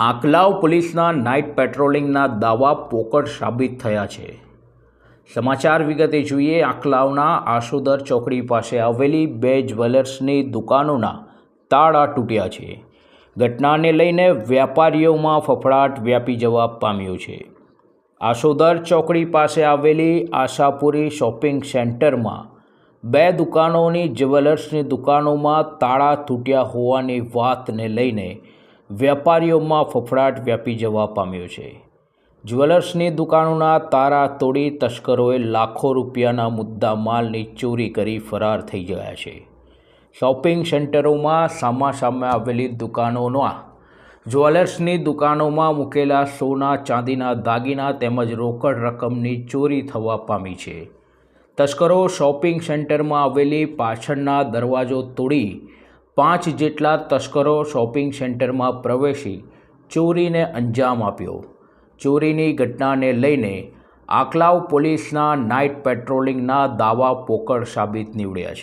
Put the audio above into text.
આંકલાવ પોલીસના નાઇટ પેટ્રોલિંગના દાવા પોકળ સાબિત થયા છે. સમાચાર વિગતે જોઈએ, આંકલાવના આશુદર ચોકડી પાસે આવેલી બે જ્વેલર્સની દુકાનોના તાળા તૂટ્યા છે. ઘટનાને લઈને વેપારીઓમાં ફફડાટ વ્યાપી જવા પામ્યો છે. આશોદર ચોકડી પાસે આવેલી આશાપુરી શોપિંગ સેન્ટરમાં બે દુકાનોની જ્વેલર્સની દુકાનોમાં તાળા તૂટ્યા હોવાની વાતને લઈને વેપારીઓમાં ફફડાટ વ્યાપી જવા પામ્યો છે. જ્વેલર્સની દુકાનોના તારા તોડી તસ્કરોએ લાખો રૂપિયાના મુદ્દા માલની ચોરી કરી ફરાર થઈ ગયા છે. શોપિંગ સેન્ટરોમાં સામા સામે આવેલી દુકાનોના જ્વેલર્સની દુકાનોમાં મૂકેલા સોના, ચાંદીના દાગીના તેમજ રોકડ રકમની ચોરી થવા પામી છે. તસ્કરો શોપિંગ સેન્ટરમાં આવેલી પાછળના દરવાજો તોડી પાંચ જેટલા તસ્કરો શોપિંગ સેન્ટરમાં પ્રવેશી ચોરીને અંજામ આપ્યો. ચોરીની ઘટનાને લઈને આકલાવ પોલીસના નાઇટ પેટ્રોલિંગના દાવા પોકળ સાબિત નીવડ્યા છે.